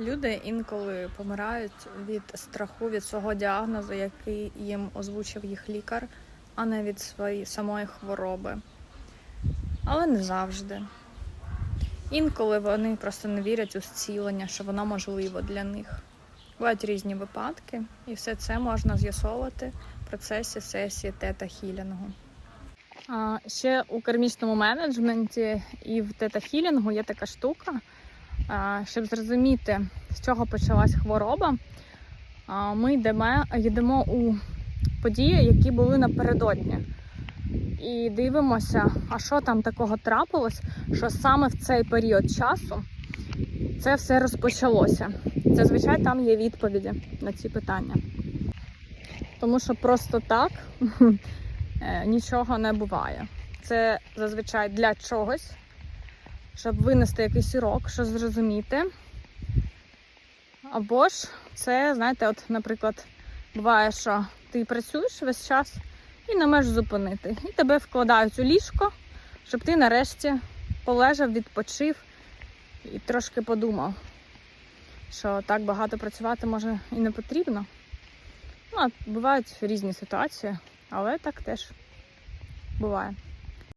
Люди інколи помирають від страху від свого діагнозу, який їм озвучив їх лікар, а не від своєї самої хвороби. Але не завжди. Інколи вони просто не вірять у зцілення, що воно можливо для них. Бувають різні випадки, і все це можна з'ясовувати в процесі сесії тета хілінгу. Ще у кармічному менеджменті і в тета хілінгу є така штука, щоб зрозуміти, з чого почалась хвороба. Ми йдемо, у події, які були напередодні. І дивимося, а що там такого трапилось, що саме в цей період часу це все розпочалося. Зазвичай там є відповіді на ці питання. Тому що просто так е, нічого не буває. Це зазвичай для чогось, щоб винести якийсь урок, що зрозуміти. Або ж це, знаєте, от, наприклад, буває, що ти працюєш весь час і не можеш зупинити. І тебе вкладають у ліжко, щоб ти нарешті полежав, відпочив і трошки подумав, що так багато працювати може і не потрібно. Ну, бувають різні ситуації, але так теж буває.